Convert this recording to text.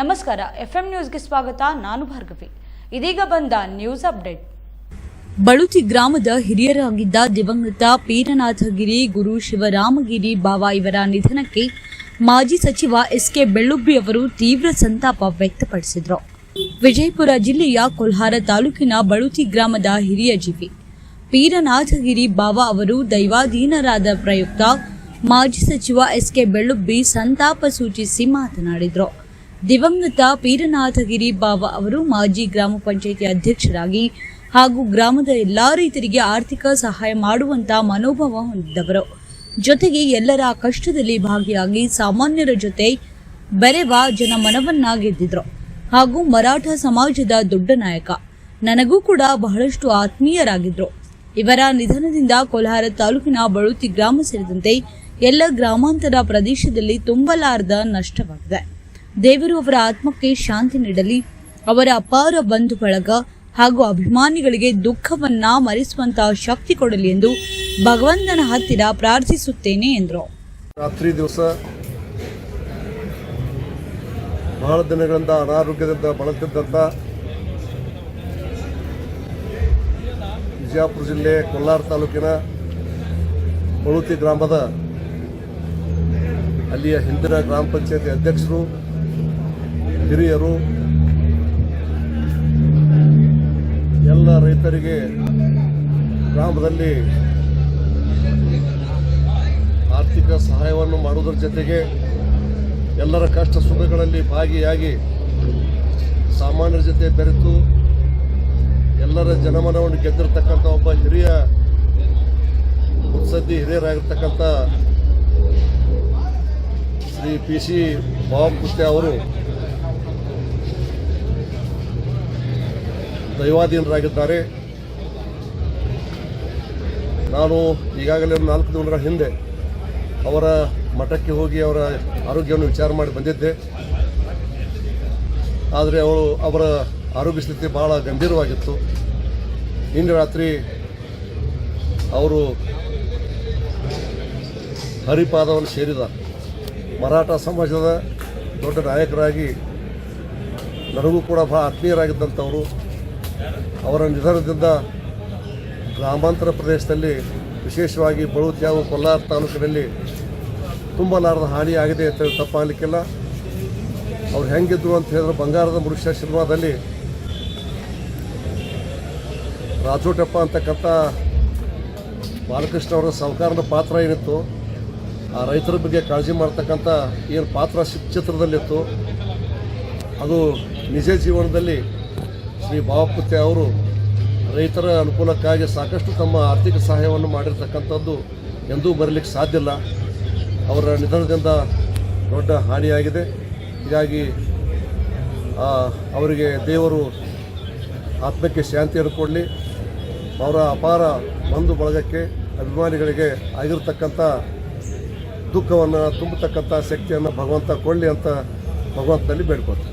ನಮಸ್ಕಾರ, ಎಫ್ಎಂ ನ್ಯೂಸ್ಗೆ ಸ್ವಾಗತ, ನಾನು ಭಾರ್ಗವಿ. ಇದೀಗ ಬಂದ ನ್ಯೂಸ್ ಅಪ್ಡೇಟ್. ಬಳುತಿ ಗ್ರಾಮದ ಹಿರಿಯರಾಗಿದ್ದ ದಿವಂಗತ ಪೀರನಾಥಗಿರಿ ಗುರು ಶಿವರಾಮಗಿರಿ ಬಾವ ಇವರ ನಿಧನಕ್ಕೆ ಮಾಜಿ ಸಚಿವ ಎಸ್ಕೆ ಬೆಳ್ಳುಬ್ಬಿ ಅವರು ತೀವ್ರ ಸಂತಾಪ ವ್ಯಕ್ತಪಡಿಸಿದರು. ವಿಜಯಪುರ ಜಿಲ್ಲೆಯ ಕೊಲ್ಹಾರ ತಾಲೂಕಿನ ಬಳುತಿ ಗ್ರಾಮದ ಹಿರಿಯ ಜೀವಿ. ಪೀರನಾಥಗಿರಿ ಬಾವ ಅವರು ದೈವಾಧೀನರಾದ ಪ್ರಯುಕ್ತ ಮಾಜಿ ಸಚಿವ ಎಸ್ಕೆ ಬೆಳ್ಳುಬ್ಬಿ ಸಂತಾಪ ಸೂಚಿಸಿ ಮಾತನಾಡಿದರು. ದಿವಂಗತ ಪೀರನಾಥಗಿರಿ ಬಾಬಾ ಅವರು ಮಾಜಿ ಗ್ರಾಮ ಪಂಚಾಯಿತಿ ಅಧ್ಯಕ್ಷರಾಗಿ ಹಾಗೂ ಗ್ರಾಮದ ಎಲ್ಲ ರೈತರಿಗೆ ಆರ್ಥಿಕ ಸಹಾಯ ಮಾಡುವಂತ ಮನೋಭಾವ ಹೊಂದಿದ್ದವರು. ಜೊತೆಗೆ ಎಲ್ಲರ ಕಷ್ಟದಲ್ಲಿ ಭಾಗಿಯಾಗಿ ಸಾಮಾನ್ಯರ ಜೊತೆ ಬೆರೆವ ಜನಮನವನ್ನ ಗೆದ್ದಿದ್ರು ಹಾಗೂ ಮರಾಠ ಸಮಾಜದ ದೊಡ್ಡ ನಾಯಕ. ನನಗೂ ಕೂಡ ಬಹಳಷ್ಟು ಆತ್ಮೀಯರಾಗಿದ್ರು. ಇವರ ನಿಧನದಿಂದ ಕೋಲಾರ ತಾಲೂಕಿನ ಬಳುತಿ ಗ್ರಾಮ ಸೇರಿದಂತೆ ಎಲ್ಲ ಗ್ರಾಮಾಂತರ ಪ್ರದೇಶದಲ್ಲಿ ತುಂಬಲಾರದ ನಷ್ಟವಾಗಿದೆ. ದೇವರು ಅವರ ಆತ್ಮಕ್ಕೆ ಶಾಂತಿ ನೀಡಲಿ. ಅವರ ಅಪಾರ ಬಂಧು ಬಳಗ ಹಾಗೂ ಅಭಿಮಾನಿಗಳಿಗೆ ದುಃಖವನ್ನ ಮರೆಸುವಂತಹ ಶಕ್ತಿ ಕೊಡಲಿ ಎಂದು ಭಗವಂತನ ಹತ್ತಿರ ಪ್ರಾರ್ಥಿಸುತ್ತೇನೆ ಎಂದರು. ರಾತ್ರಿ ದಿವಸ ಬಹಳ ದಿನಗಳಿಂದ ಅನಾರೋಗ್ಯದಿಂದ ಬಳಲ್ತಿದ್ದಂಥ ವಿಜಯಪುರ ಜಿಲ್ಲೆ ಕೊಲ್ಲಾರ ತಾಲೂಕಿನ ಬಳುತಿ ಗ್ರಾಮದ ಅಲ್ಲಿಯ ಹಿಂದಿನ ಗ್ರಾಮ ಪಂಚಾಯತಿ ಅಧ್ಯಕ್ಷರು ಹಿರಿಯರು, ಎಲ್ಲ ರೈತರಿಗೆ ಗ್ರಾಮದಲ್ಲಿ ಆರ್ಥಿಕ ಸಹಾಯವನ್ನು ಮಾಡುವುದರ ಜೊತೆಗೆ ಎಲ್ಲರ ಕಷ್ಟ ಸುಖಗಳಲ್ಲಿ ಭಾಗಿಯಾಗಿ ಸಾಮಾನ್ಯರ ಜೊತೆ ಬೆರೆತು ಎಲ್ಲರ ಜನಮನವನ್ನು ಗೆದ್ದಿರತಕ್ಕಂಥ ಒಬ್ಬ ಹಿರಿಯ, ಮುತ್ಸದ್ದಿ ಹಿರಿಯರಾಗಿರ್ತಕ್ಕಂಥ ಶ್ರೀ ಪಿ ಸಿ ಬಾವಪುತ್ಯ ಅವರು ದೈವಾಧೀನರಾಗಿದ್ದಾರೆ. ನಾನು ಈಗಾಗಲೇ ಒಂದು ನಾಲ್ಕು ದಿನಗಳ ಹಿಂದೆ ಅವರ ಮಠಕ್ಕೆ ಹೋಗಿ ಅವರ ಆರೋಗ್ಯವನ್ನು ವಿಚಾರ ಮಾಡಿ ಬಂದಿದ್ದೆ. ಆದರೆ ಅವರು ಅವರ ಆರೋಗ್ಯ ಸ್ಥಿತಿ ಬಹಳ ಗಂಭೀರವಾಗಿತ್ತು. ನಿನ್ನೆ ರಾತ್ರಿ ಅವರು ಹರಿಪಾದವನ್ನು ಸೇರಿದ ಮರಾಠ ಸಮಾಜದ ದೊಡ್ಡ ನಾಯಕರಾಗಿ ನನಗೂ ಕೂಡ ಭಾಳ ಆತ್ಮೀಯರಾಗಿದ್ದಂಥವರು. ಅವರ ನಿಧನದಿಂದ ಗ್ರಾಮಾಂತರ ಪ್ರದೇಶದಲ್ಲಿ ವಿಶೇಷವಾಗಿ ಬಳುತಿ ಹಾಗೂ ಕೊಲ್ಲಾರ ತಾಲೂಕಿನಲ್ಲಿ ತುಂಬಲಾರದ ಹಾನಿಯಾಗಿದೆ ಅಂತ ಹೇಳಿ ತಪ್ಪಾಗಲಿಕ್ಕಿಲ್ಲ. ಅವ್ರು ಹೆಂಗಿದ್ರು ಅಂತ ಹೇಳಿದ್ರೆ ಬಂಗಾರದ ಮನುಷ್ಯ ಸಿನಿಮಾದಲ್ಲಿ ರಾಜೋಟಪ್ಪ ಅಂತಕ್ಕಂಥ ಬಾಲಕೃಷ್ಣ ಅವರ ಸಹಕಾರದ ಪಾತ್ರ ಏನಿತ್ತು, ಆ ರೈತರ ಬಗ್ಗೆ ಕಾಳಜಿ ಮಾಡ್ತಕ್ಕಂಥ ಏನು ಪಾತ್ರ ಚಿತ್ರದಲ್ಲಿತ್ತು, ಅದು ನಿಜ ಜೀವನದಲ್ಲಿ ಶ್ರೀ ಭಾವಪುತ್ಯ ಅವರು ರೈತರ ಅನುಕೂಲಕ್ಕಾಗಿ ಸಾಕಷ್ಟು ತಮ್ಮ ಆರ್ಥಿಕ ಸಹಾಯವನ್ನು ಮಾಡಿರ್ತಕ್ಕಂಥದ್ದು ಎಂದೂ ಬರಲಿಕ್ಕೆ ಸಾಧ್ಯ ಇಲ್ಲ. ಅವರ ನಿಧನದಿಂದ ದೊಡ್ಡ ಹಾನಿಯಾಗಿದೆ. ಹೀಗಾಗಿ ಅವರಿಗೆ ದೇವರು ಆತ್ಮಕ್ಕೆ ಶಾಂತಿಯನ್ನು ಕೊಡಲಿ. ಅವರ ಅಪಾರ ಬಂಧು ಬಳಗಕ್ಕೆ ಅಭಿಮಾನಿಗಳಿಗೆ ಆಗಿರತಕ್ಕಂಥ ದುಃಖವನ್ನು, ತುಂಬತಕ್ಕಂಥ ಶಕ್ತಿಯನ್ನು ಭಗವಂತ ಕೊಡಲಿ ಅಂತ ಭಗವಂತನಲ್ಲಿ ಬೇಡ್ಕೊಳ್ತೀನಿ.